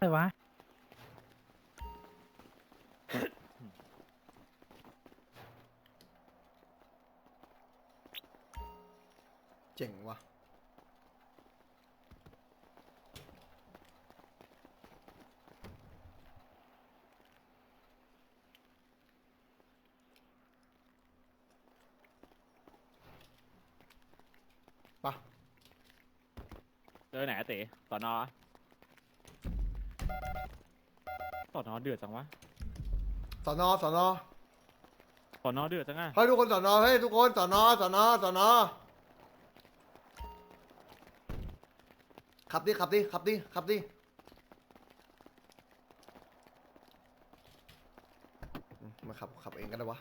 อะไรวะ เจ๋งว่ะ ปะ เจอไหนอะเต๋สอนอ สอนอเดือดจังวะสอนอสอนอสอนอเดือดจังอะเฮ้ยทุกคนสอนอเฮ้ยทุกคนสอนอสอนอสอนอขับดิขับดิขับดิขับดิอืมมาขับขับเองกันได้วะ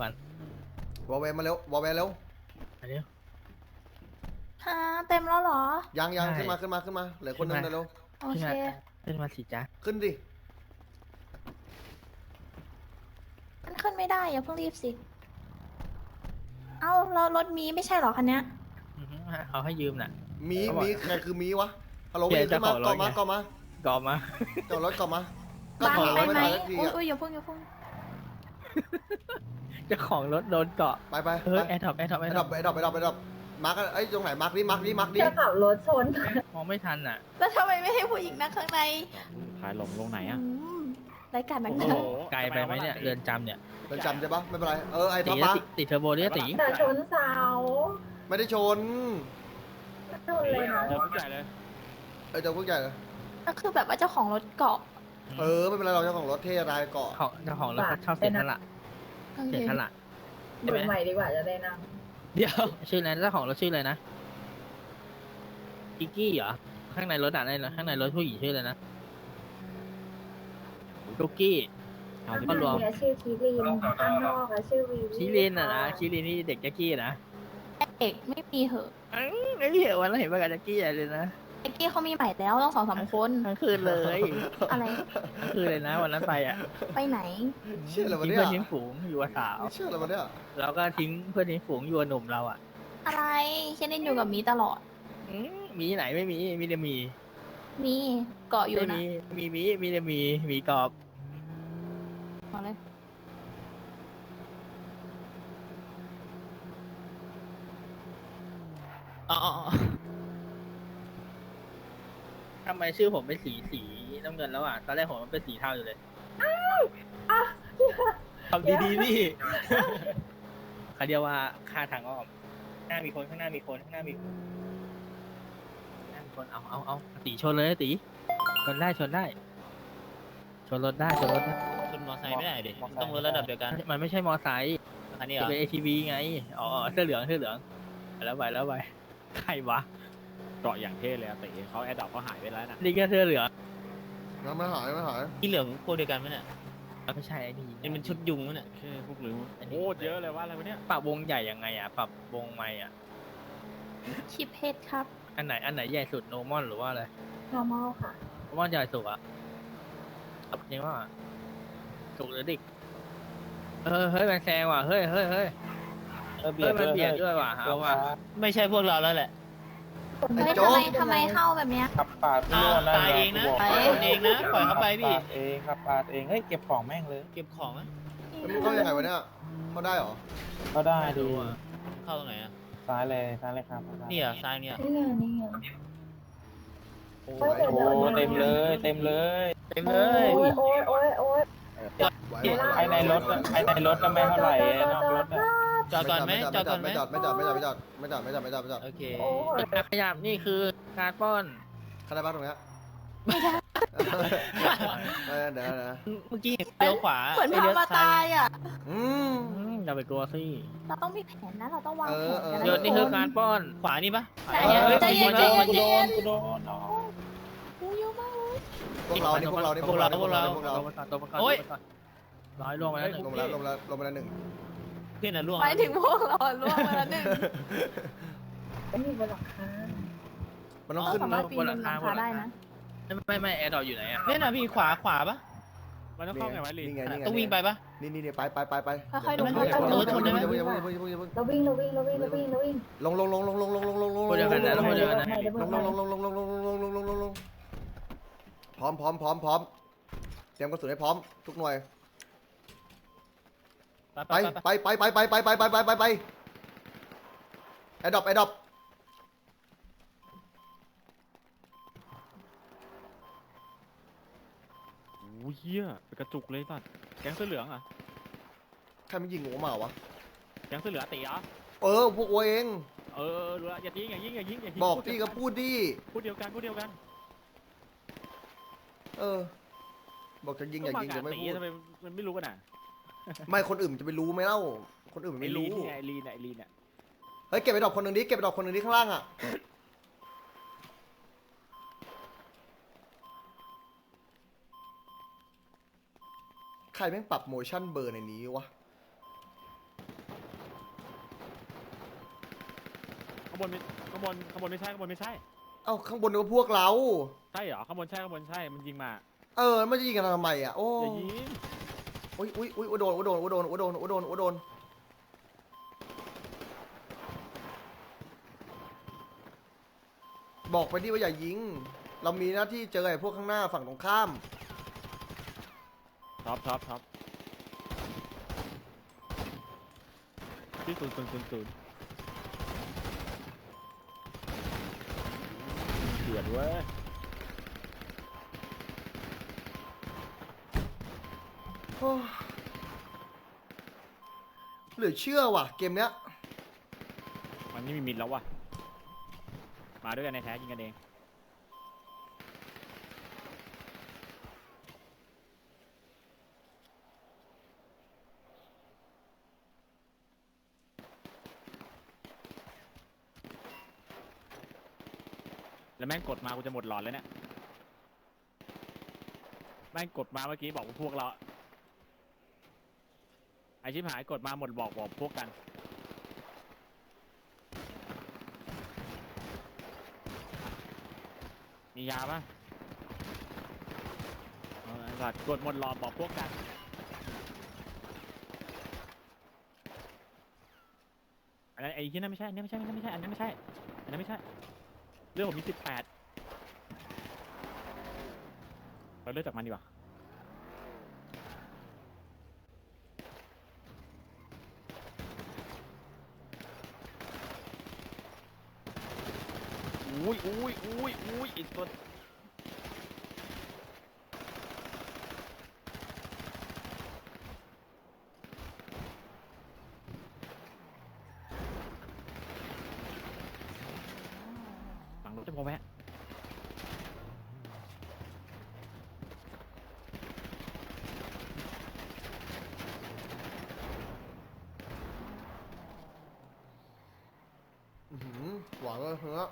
วัน วอลเวนมาเร็ววอลเวนเร็วอันนี้ ฮะเต็มแล้วเหรอยังยังใช่ ขึ้นมาขึ้นมาขึ้นมาเหลือคนหนึงขึ้นมาเร็ว โอขึ้นเคมาขึ้นมาสิจ้าขึ้นดิ มันขึ้นไม่ได้อย่าเพิ่งรีบสิ เอ้าเรารถมีไม่ใช่เหรอคันเนี้ยเขาให้ยืมน่ะ มีเขาบอกมีใครคือมีวะฮัลโหลเดี๋มียวขึ้นมาเจ้าของรถเกาะมาไงเกาะมากอมาเกาะรถเกาะมาก็บางถอยไปไม่ไหมทันสักทีอุ้ยอะอุ้ยอย่าเพิ่งอย่าเพิ่งเจ้าของรถโดนเกาะไปไปเฮ้ยไปแอร์ท็อปแอร์ท็อปไปแอร์ดท็รออปปไปดรอปไปดรอปไปดรอป มาร์กไอ้ยตรงไหนมาร์กดิมาร์กดิมาร์กดิจะขับรถชน มองไม่ทันอะแล้วทำไมไม่ให้ผู้หญิงนั่งข้างในขายลงลงไหนอะอืมรายการนักโอ้หโหนาไกลไปไหมเนี่ยเรือนจำเนี่ยเป็นจำใช่ปะไม่เป็นไร เออไอ้ท็ตีอปแล้วมาติติดเทอร์โบเนี่ยตีแต่ชนเสาไม่ได้ชน ชนเลยนะเจอผู้ใหญ่เลยเออเจ้าพวกใหญ่เลยก็คือแบบว่าเจ้าของรถเกาะเออไม่เป็นไรเราเจ้าของรถเท่รายเกาะของเจ้าของรถเขาชอบเสียงทันละโอเคเสียงทันละเบิกใหม่ดีกว่าจะได้นั่ง เดี๋ยวชื่ออะไรเจ้าของรถชื่ออะไรนะกิกกี้เหรอ ข้างในรถอะไรนะข้างในรถผู้หญิงชื่ออะไรนะลูกกี้เอาที่ก็รวมเนี่ยชื่อคิรินข้างนอกอะชื่อวีวีชิลินอะนะชิลินนี่เด็กแจ็กกี้นะเอกไม่มีเหอะ อื้อไม่เห็นวันแล้วเห็นว่ากับแจ็กกี้ใหญ่เลยนะ เอกกี้เขามีใหม่แล้วต้องสองสามคน ทั้งคืนเลยอะไรทั้งคืนเลยนะวันนั้นไปอะไปไหน เชื่ออะไรวะทิ้งเนี่ยเพื่อนทิ้งฝูงอยู่กับสาว เชื่ออะไรวะเนี่ยแล้วก็ทิ้งเพื่อนทิ้งฝูงอยู่กับหนุ่มเราอะอะไรฉันเล่นอยู่กับมีตลอด อื้อมีไหนไม่มี มีแต่มีมีเกาะอยู่ไม่นะมีมีมีมีแต่มีมีกรอบเอาเลยอ๋ออ๋ออ๋อ ทำไมชื่อผมเป็นสีสีน้ำเงินแล้วอะ ตอนแรกผมมันเป็นสีเทาอยู่เลยทำดีๆพี่เขาเรียกว่าค่าทางอ้อมข้างหน้ามีคนข้างหน้ามีคนข้างหน้ามีคนข้างหน้ามีคนเอาเอาเอาตีชนเลยตีชนได้ชนได้ ชนรถได้ชนรถได้ขึ้นมอไซค์ไม่ได้ดิมันต้องรถระดับเดียวกันมันไม่ใช่มอไซค์อันนี้เหรจะอเป็น ATV ไง อ๋ออ๋อเสื้อเหลืองเสื้อเหลืองไปแล้วไปแล้วไปใครวะ เกาะอย่างเท่เลยอะเต๋เขาแอดดอกเขาหายไปแล้วน่ะนี่ก็เสื้อเหลืองยังไม่หายไม่หายที่เหลืองพวกเดียวกันไหมเนี่ยไม่ใช่ไอ้นี่นี่มันชุดยุงมั้ยเนี่ย แค่พวกหรือโคตรเยอะเลยว่าอะไรวะเนี่ยปรับวงใหญ่ยังไงอะ ปรับวงไม่อะ ชิปเพชรครับอันไหนอันไหนใหญ่สุดโนมอนหรือว่าอะไร normal ค่ะ โนมอนใหญ่สุดอะครับยังว่าถูกหรือดิกเออเฮ้ยมันแซงว่ะเฮ้ยเฮ้ยเฮ้ยเออเบีเฮ้ยยดมันเบียดด้วยว่ะเอาว่ะไม่ใช่พวกเราแล้วแหละ เฮ้ยทำไมทำไมเข้าแบบเนี้ย ขับปาดอ้าวตายเองนะไปตายเองนะปล่อยเขาไปพี่ ขับปาดเองขับปาดเองเฮ้ยเก็บของแม่งเลยเก็บของอะแล้วมันเข้ายังไงวะเนี่ยเข้าได้เหรอก็ได้ไม่ดีรู้อะเข้าตรงไหนอะซ้ายเลยซ้ายเลยครับนี่เหรอซ้ายเนี่ยนี่ไงนี่ไงโอ้โอ้ยยเดี๋ยวโอ้เต็มเลยเต็มเลยเต็มเลยโอ้ยโอ้ยโอ้ยโอ้ยไหวภายในรถภายในรถก็ไม่เท่าไหร่นอกรถอะ จอดก่อนไหมจอดก่อนไหม ไม่จอดไม่จอดไม่จอดไม่จอดไม่จอดไม่จอดไม่จอดไม่จอดโอเคโอ้ยขยับนี่คือการป้อนเข้าได้บ้างตรงเนี้ยเออเดี๋ยวนะเมื่อกี้เลี้ยวขวาเหมือนไอ้เลี้ยวพามาซ้าตายยอะ อืมอืมอย่าไปกลัวสิเราต้องมีแผนนะ เราต้องวางเอแผอนเออกันนะเดี๋ยวนี่คือการป้อนขวานี่ปะใจเย็นเฮ้ยใจเย็นใจกูเย็นโดใจเย็นนกูโดนน้องกูเยอะมากเลยพวกเรานี่พวกเรานี่พวกเรานี่พวกเรานี่พวกเราตัวประกันตัวประกันโอ๊ยร้อยลงไปแล้วหนึ่งลงมาแล้วลงมาแล้วลงมาแล้วหนึ่ง เพื่อนน่ะล่วงหมายถึงพวกเราอะล่วงมาแล้วหนึ่งไม่มีบนหลังคามันต้องขึ้นสามารถปีนบนหลังคาได้นะไม่ไม่แอร์ดออยู่ไหนอะเนี่ยน่ะพี่ขวาขวาปะมันต้องเข้าไงวะลินนี่ไงนี่ไงต้องวิ่งไปปะนี่นี่นี่ไปไปไปไปค่อยๆดูเดี๋วค่อยๆดูเดี๋วเดี๋ยวเดี๋ยวเดี๋ยวเดี๋ยวเดี๋ยวเดี๋ยวเดี๋ยวเดี๋ยวเราวิ่งเราวิ่งเราวิ่งเราวิ่งเราวิ่งลงลงลงลงลงลงลงลงลงพูดเดียวกันนะลงพูดเดียวกันนะไหนเดี๋ยวลเบิงกลใหม่งลงลงลงลงลงลงลงลงลงลงพร้อมพร้อมพร้อมพร้อมเตรียมกระสุนให้พร้อมทุกหน่วยไป ไปไปไปไปไปไปไปไปไปไปไปแอดดอปแอดดอปโอ้ยเฮียเป็นกระจุกเลยสัตว์แก๊งเสื้อเหลืองอะ ใครมันยิงหัวหมาวะ แก๊งเสื้อเหลืองตีเหรอเออพวกอัวเอง เออรู้ละอย่ายิงอย่ายิงอย่ายิงอย่ายิงบอกพี่ก็พูดดิพูดเดียวกันพูดเดียวกัน เออ บอกจะยิงอย่ายิงก็จะไม่ตีพูดทำไมมันไม่รู้กันอะ ไม่คนอื่นมันจะไปรู้ไหมเล่า คนอื่นมันไอไม่ลีรู้นไงไอลีนไอลีนอะเฮ้ยเก็บไปดอกคนหนึ่งดิเก็บไปดอกคนหนึ่งดิข้างล่างอะ ใครแม่งปรับโมชั่นเบอร์ในนี้วะ ข้างบนไม่ข้างบนข้างบนไม่ใช่ข้างบนไม่ใช่เอ้าข้างบนนึกว่าพวกเรา ใช่เหรอข้างบนใช่ข้างบนใช่มันยิงมาเออมันจะยิงกันทำไมอะ โอ้ อย่ายิง อุ้ยอุ้ยอุ้ยโอ้โดนโอ้โดนโอ้โดนโอ้โดนโอ้โดนโอ้โดนบอกไปดิว่าอย่ายิง เรามีหน้าที่เจอไอ้พวกข้างหน้าฝั่งตรงข้าม ท็อปท็อปท็อปที่ศูนย์ศูนย์ศูนย์ศูนย์เดือดเว้ย โอ้เหลือเชื่อว่ะ เกมเนี้ย มันไม่มีมิดแล้ววะมาด้วยกันในแท้ยิงกันเอง แล้วแม่งกดมากูจะหมดหลอดแล้วเนี่ย แม่งกดมาเมื่อกี้บอกว่าพวกเรา ไอชิบหายกดมาหมดบอกบอกพวกกัน มียาปะเอาไอ้สัตว์กดหมดหลอดบอกพวกกัน อันนั้นไอ้ที่นั่นไม่ใช่อันนี้ไม่ใช่อันนั้นไม่ใช่อันนั้นไม่ใช่อันนั้นไม่ใช่เรื่องผมมีสิบแปดเราเลือกจากมันดีกว่า อุ้ยอุ้ยอุ้ยอุ้ยอีกตัวหลังรถจะพอแวะหือหวังเลยเหรอ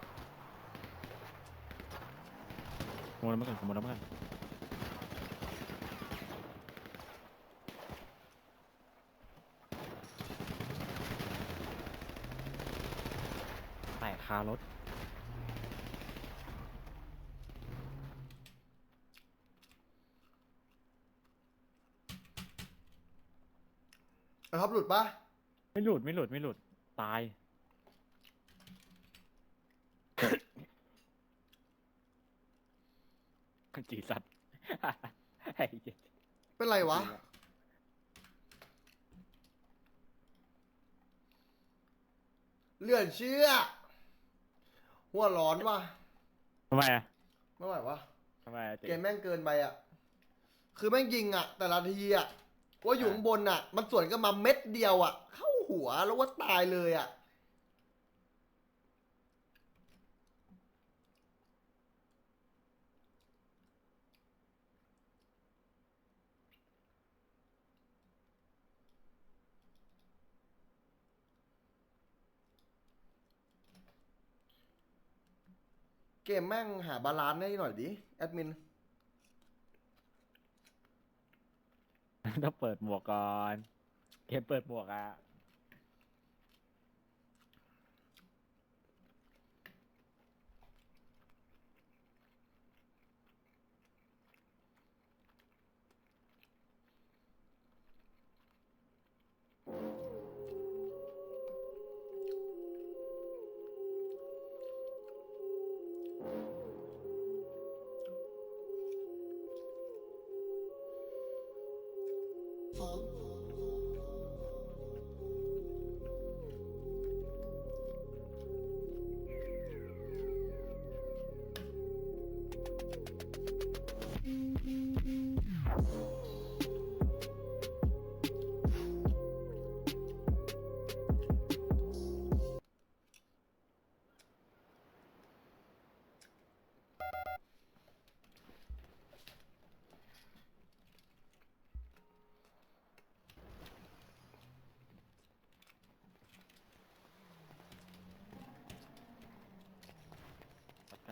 ขโมยแล้วมั้งขโมยแล้วมั้งแต่คารถไอ้ท็อปหลุดปะไม่หลุดไม่หลุดไม่หลุดตาย จีสัตว์ไอ้เหี้ยเป็นไรวะ เลื่อนเชื่อ หัวร้อนว่ะ ทำไมอะไม่ไหววะ ทำไมอะเจ๊เกมแม่งเกินไปอะ คือแม่งยิงอะ แต่ละทีอะว่าอยู่ข้างบนอะ มันสวนกันมาเม็ดเดียวอะ เข้าหัวแล้วว่าตายเลยอะ เกมแม่งหาบาลานซ์ให้หน่อยดิ แอดมิน ต้องเปิดหมวกก่อน เกมเปิดหมวกอะ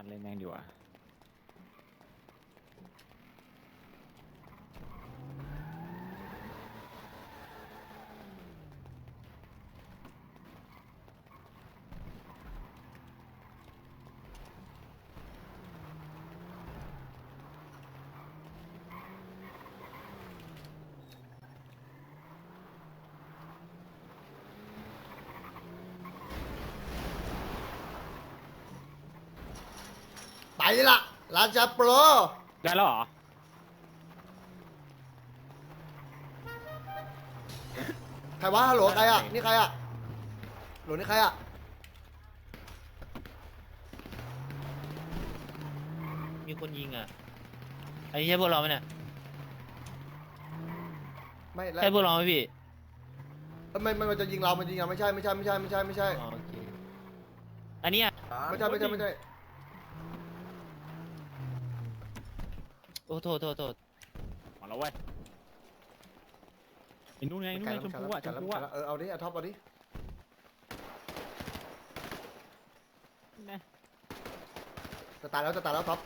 ันเล่นแม่งดีกว่า ละราชาโปร ได้แล้วเหรอ ใครวะฮัลโหลใครอะ นี่ใครอะฮัลโหลนี่ใครอะ มีคนยิงอะอันนี้ใช่พวกเราไหมเนี่ย ไม่แล้วใช่พวกเราไหมพี่เอ้ยไม่ไม่มันจะยิงเรา มันจะยิงเราไม่ใช่ไม่ใช่ไม่ใช่ไม่ใช่ไม่ใช่ อ๋อโอเค อันเนี้ย ไม่ใช่ไม่ใช่ไม่ใช่ โอ้โทษโทษโทษมาแล้วเว้ยไอ้นู่นไงนู่นไงชมพูอะชมพูอะเออเอาดิเอาท็อปเอาดินะจะตายแล้วจะตายแล้วท็อป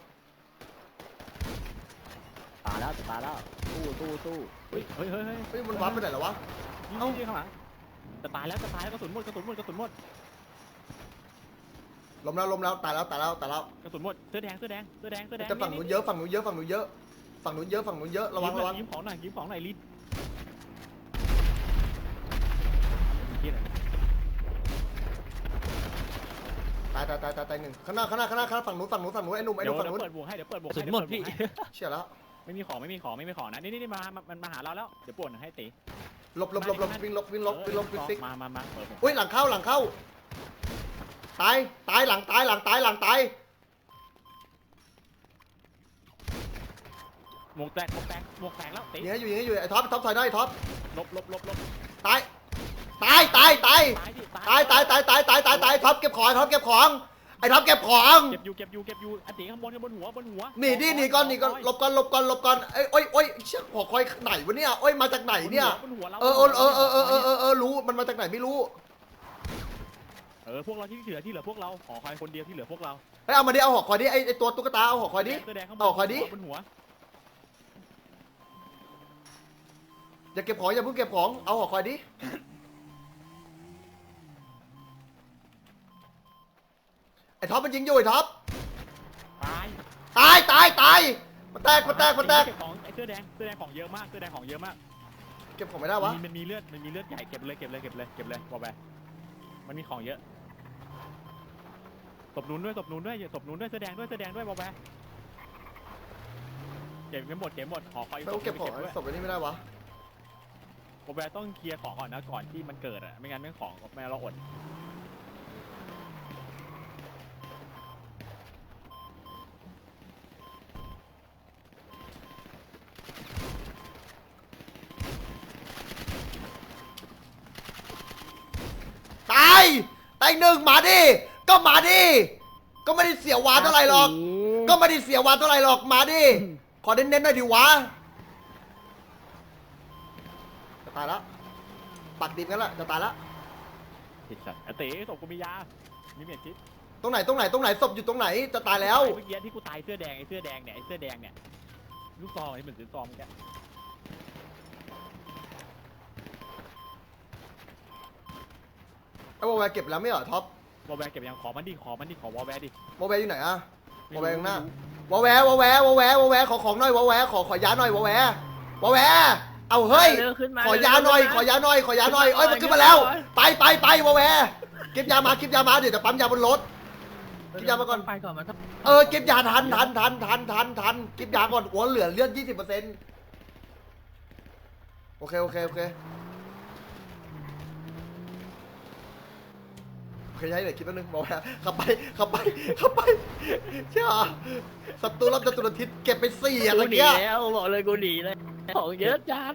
ตายแล้วจะตายแล้วตู้ตู้ตู้เฮ้ยเฮ้ยเฮ้ยเฮ้ยเฮ้ยมันวับไปไหนแล้ววะยิงยิงข้างหลังจะตายแล้วจะตายแล้วกระสุนหมดกระสุนหมดกระสุนหมด ล้มแล้วล้มแล้วตายแล้วตายแล้วตายแล้วกระสุนหมดเสื้อแดงเสื้อแดงเสื้อแดงเสื้อแดงแต่ฝั่งนู้นเยอะฝั่งนู้นเยอะฝั่งนู้นเยอะฝั่งนู้นเยอะฝั่งนู้นเยอะระวังระวังยิ้มของหน่อยยิ้มของหน่อยลิ้นเหี้ยอะไรตายตายตายตายตายหนึ่งข้างหน้าข้างหน้าข้างหน้าข้างหน้าฝั่งนู้นฝั่งนู้นฝั่งนู้นไอ้หนุ่มไอ้หเดี๋ยนุ่วมฝั่งเดี๋ยวนู้นเปิดบวกให้เดี๋ยวเปิดบวกสุให้ดหมดเยวเปิพี่บวกให้เชี่ยแล้วไม่มีของไม่มีของไม่มีของนะนี่นี่นี่มามามันมาหาเราแล้วเดี๋ยวปวดให้ตีหลบหลบหลบหลบวิ่งหลบวิ่งหลบวิ่งหลบวิ่งซิกมามามาเปิดผมอุ้ยหลังเข้าหลังเข้า ตาย ตายหลัง ตายหลัง ตายหลัง ตาย หมวกแตกหมวกแตกหมวกแตกแล้วตีอยู่าอ้อยู่อ้อยู่ไอ้ท็อปท็อปถอยหน่ยไอ้ท็อป ลบลบลบลบตาย ตาย ตาย ตายตายตายตายตายตายตายตายท็อปเก็บของท็อปเก็บของ ไอ้ท็อปเก็บของ เก็บอยู่เก็บอยู่เก็บอยู่อันตีข้างบนข้างบนหัวบนหัวหนีดิหนีก่อนหนีก่อนหลบก่อนหลบก่อนหลบก่อนเอ้โอ้ยโอ้ยเชื่ยหอคอยไหนวะเนี่ยโอ้ยมาจากไหนเนี่ยเออเออเออเออเออเออรู้ มันมาจากไหนไม่รู้ เออพวกเราที่เหลือที่เหลือพวกเราขอคอยคนเดียวที่เหลือพวกเราเฮ้ยเอามาดิเอาหอคอยดิไอ้ไอ้ตัวตุ๊กตาเอาหอคอยดิ เสื้อแดงข้างบนเอาขอดิ บนหัวอย่าเก็บของอย่าเพิ่งเก็บของเอาหอคอยดิไอ้ท็อปมันยิงอยู่ไอ้ท็อปตายตายตายตายมันแตกมันแตกมันแตกเก็บของไอ้เสื้อแดงเสื้อแดงของเยอะมากเสื้อแดงของเยอะมากเก็บของไม่ได้วะ มีมันมีเลือดมันมีเลือดใหญ่เก็บเลยเก็บเลยเก็บเลยเก็บเลยบอกไปมันมีของเยอะ ศพนู้นด้วยศพนู้นด้วยศพนู้นด้วยเสื้อแดงด้วยเสื้อแดงด้วยบอกไปเก็บไม่หมดเก็บหมดขอคอยไม่ต้องเก็บของด้วยศพไอ้นี่ไม่ได้วะบอกไปต้องเคลียร์ของก่อนนะก่อนที่มันเกิดอะไม่งั้นไม่ของไม่งั้นเราอดตายตายหนึ่งมาดิ ก็มาดิ ก็ไม่ได้เสียวาเท่าไหร่หรอก ก็ไม่ได้เสียวาเท่าไหร่หรอกมาดิ ขอเน้นๆหน่อยดิวะจะตายแล้วปักดิบกันละจะตายแล้วผิดสัตว์ไอ้เต๋ศพกูมียามีเม็ดพิษตรงไหนตรงไหนตรงไหนศพอยู่ตรงไหนจะตายแล้วไอ้เมื่อกี้ที่กูตายเสื้อแดงไอ้เสื้อแดงเนี่ยไอ้เสื้อแดงเนี่ยลูกซองไอ้เหมือนซื้อซองแกไอ้วอลแวร์เก็บแล้วไม่เหรอท็อป วอลแวร์เก็บยังขอมันดิขอมันดิขอวอลแวร์ดิวอลแวร์อยู่ไหนอะวอลแวร์ข้างหน้าวอลแวร์วอลแวร์วอลแวร์วอลแวร์ขอของหน่อยวอลแวร์ขอขอยาหน่อยวอลแวร์วอลแวร์เอาเฮ้ย เร็วขึ้นมาขอยาหน่อย ขอยาหน่อย ขอยาหน่อยเอ้ยมันขึ้นมาแล้ว ไปไปไปวอลแวร์เก็บยามาเก็บยามาเดี๋ยวจะปั๊มยาบนรถ กินยามาก่อน ไปก่อนมันต้องเออเก็บยาทันทันทันทันทันทันเก็บยาก่อนหัวเหลือเลือดยี่สิบเปอร์เซ็นต์โอเคโอเคโอเค เคยใช้เดี๋ยวคิดแป๊บนึงบอกว่าขับไปขับไปขับไปใช่เหรอศัตรูรับจตุรทิศเก็บไปสี่อะกูตะหนีเกียแล้วบอกเลยกูหนีเลยของเยอะจัด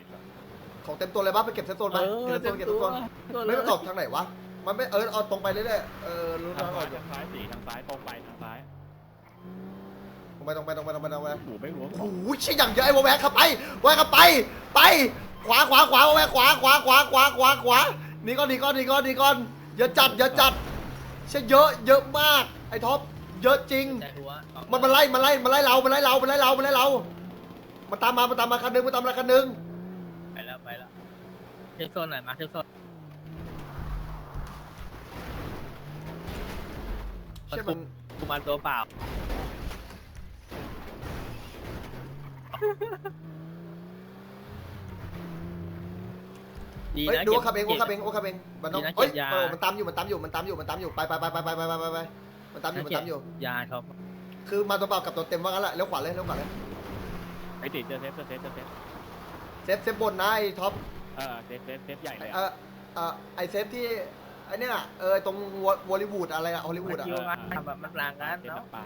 ของเต็มตัวเลยปะไปเก็บเซฟโซนเอมาอเก็บเซฟโซนเก็บเซฟโซนตัวเลไม่ยไปตกทางไหนวะมันไม่เออเอาตรงไปเรื่อยๆเออรู้ทาทางงอซ้าอยกทางซ้ายสีทางซ้ายตรงไปทางซ้ายตรงไปตรงไปตรงไปตรงไปตรงไป หูไม่หัวโอ้โหใช่อย่างเยอะไอ้วอแวกขับไปวแวกขับไป ไป ขวาขวาขวาวอแวกขวาขวาขวาขวาขวาขวาหนี่ก่อนหนี่ก่อนหนี่ก่อนหนี่ก่อนอย่าจัดอย่าจัด ใช่เยอะเยอะมาก ไอ้ท็อปเยอะจริงใจหัวออกมันมาไล่มาไล่มาไล่เรามาไล่เรามาไล่เรามาไล่เรามาตามมามาตามมาคันหนึงมาตามมาคันหนึงไปแล้วไปแล้วเที่ยวโซนหน่อยมาเที่ยวโซนเชื่อมันกุมารตัวเปล่า ดีเฮ้ยนะดูเก็บว่าขับเองว่าขับเองว่าขับเองมันต้องดีนะเฮ้ยเก็บยาเออมันตามอยู่มันตามอยู่มันตามอยู่มันตามอยู่ไปไปไปไปไปไปไปไปไปมันตามอยู่มันตามอยู่ ยาเขาคือมาตัวเปล่ากับตัวเต็มว่างั้นแหละเลี้ยวขวาเลยเลี้ยวขวาเลยไอ้ติเจอเซฟเจอเซฟเจอเซฟเซฟเซฟบนนะไอ้ท็อปเออเซฟเซฟเซฟใหญ่เลยเออะอเออไอเซฟที่ไอเนี่ยน่ะเออตรงวอลลีวูดอะไรอะฮอลลีวูดอะคิวมาทำแบบมันต่างกันเซฟเนาะป่า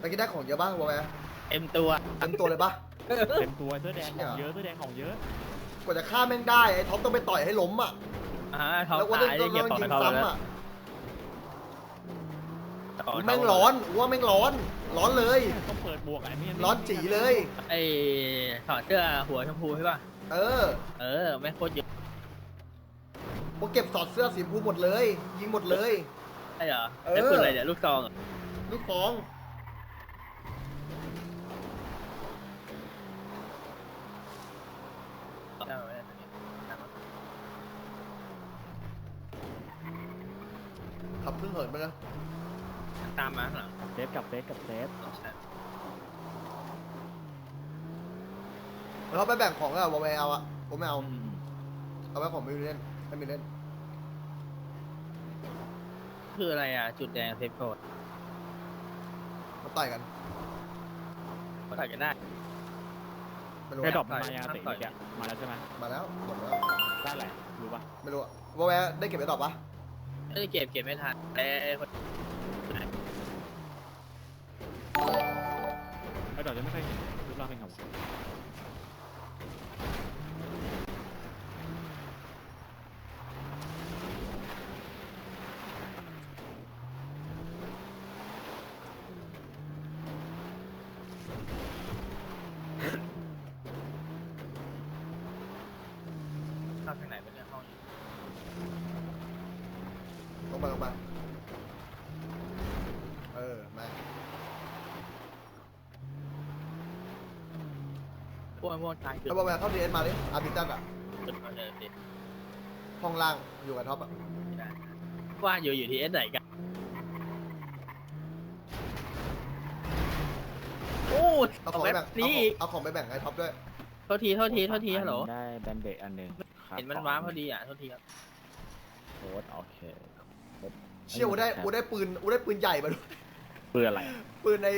ตะกี้ได้ของเยอะป่ะวอลแวร์เต็มตัวเต็มตัวเลยป่ะเต็มตัวเสื้อแดงของเยอะเสื้อแดงของเยอะ กว่าจะฆ่าแม่งได้ไอ้ท็อปต้องไปต่อยให้ล้มอะอ่าเขาแล้วว่าต้อตางยต้ได้องเก็บต้องของยิงเขาแล้วซ้ำอะต่อแม่งร้อนว่าแม่งร้อน ร้อนเลย ต้องเปิดบวกอะนี่ร้อนจีเลย ไอ้ถอดเสื้อหัวชมพูใช่ป่ะเออ เออแม่งโคตรเยอะพวกเก็บสอดเสื้อสีชมพูหมดเลย ยิงหมดเลยใช่เหรอเออแล้วปืนอะไรเนี่ยลูกซองเหรอลูกฟอง ได้ไหมได้ไหม ขับ เพิ่งเหินมานะตามมาข้างหลังเซฟกับเซฟกับเซฟแล้วเขาไปแบ่งของอะวอลแวร์เอาอะผมไม่เอา เอาไว้ของไม่มีเล่นไม่มีเล่น คืออะไรอะ จุดแดงเซฟโคดมาต่อยกันเขาตัดกันได้ไม่รู้แค่ดรออะปมายาเตะอีกอะมาแล้วใช่ไหมมาแล้วหมดแล้วได้แหละรู้ป่ะไม่รู้อะวอลแวร์ได้เก็บไปตอบปะ ไม่ได้เก็บเก็บไม่ทันแต่ไอ้คนไอ้ดอกจะไม่เคยเห็นรูปร่างเป็นไงวะ เข้าทางไหนเป็นเนี่ยห้องนี้ ลงมาลงมาเออมา พ วกไอ้พวกตายจุดแล้ววอลแวร์เข้าดีเอสมาดิอาร์บิทันอะจุดมาเลยสิห้องล่างอยู่กับท็อปอะไม่ได้ว่าอยู่อยู่ที่เอสไหนกัน โอ้ยเอาขเอาองไปแบแบ่งบเอานี้ของเอาของไปแบ่งให้ท็อปด้วยโทษทีโทษทีโทษทีฮัลโหลได้แบนเดตอันหนึ่งเห็นมันว้าพอดีอะโทษทีครับโค้ดโอเคเชี่ยอูได้อูได้ปืนอูได้ปืนใหญ่มาด้วย เปืนอะไรปืนใน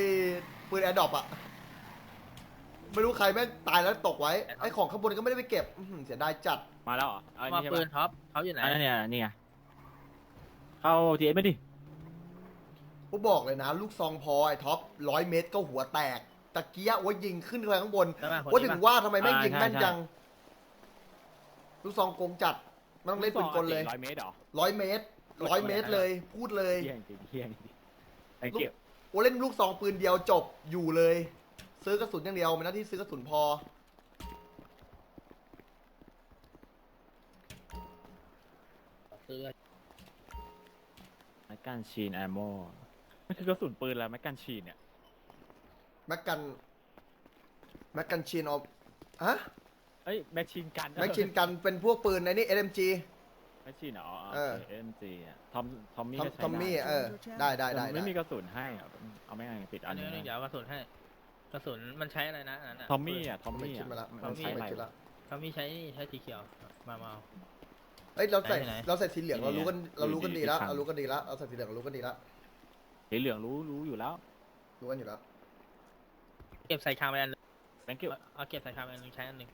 ปืนแอร์ดรอปอะ ไม่รู้ใครแม่งตายแล้วตกไว้ ไอ้ของข้างบนก็ไม่ได้ไปเก็บอื้อหือเสียดายจัด มาแล้วเหรออันมานี้ใช่ปืปะนท็อปเขาอยู่ไหนอันนี้เนี่ยนี่ไงเข้าทีเอสไม่ดิกูบอกเลยนะ ลูกซองพอไอ้ท็อปร้อยเมตรก็หัวแตก ตะเกียว่ายิงขึ้นไปข้างบน ใช่ป่ะคนว่านี้ถึงป่ะว่าทำไมแม่งยิงอ่าใช่แม่นใช่จัง ลูกซองโกงจัดมันต้องเล่นปืนกลเลยร้อยเมตรเหรอร้อยเมตรร้อยเมตรเลย พูดเลย เที่ยงจริงเที่ยงจริงไอ้เก็บโอ้เล่นลูกซองปืนเดียวจบอยู่เลย ซื้อกระสุนอย่างเดียวเป็นหน้าที่ซื้อกระสุนพอ ซื้อแม็กกันชีนแอมโมมันคือกระสุนปืนแล้วแม็กกันชีนเนี่ยแม็กกันแม็กกันชินออฟฮะเอ้ยแม็กชีนกันแม็กชินกันเป็นพวกปืนในนี่ SMG แม็กชีนเหรอเออเอ็มจีอะทอมทอมมี่ทอมก็ใช้ทอมมี่ได้เออได้ได้แต่ได้มันไม่ได้มีกระสุนให้อะเอาไม่ไงปิดอัอันนนี้นี้เดี๋ยวเอากระสุนให้ก ระสุนมันใช้อะไรนะอันนั้นน่ะทอมมี่อะทอมไม่มี่คิดอะมาละมันใช้อะไรไม่คิดละเขามีใช้นี่ใช้สีเขียวมามาเอาเอ้ยเราใส่ไหนไหน เราใส่สีเหลืองเรารู้กันเรารู้กันดีแล้วอยู่ที่เรารู้กันดีแล้วเราใส่สีเหลืองเรารู้กันดีแล้วสีเหลืองรู้รู้อยู่แล้ว รู้กันอยู่แล้วเก็บใส่คางไปอันหนึง thank you เอาเก็บใส่คางไปอันหนึงใช้อันหนึง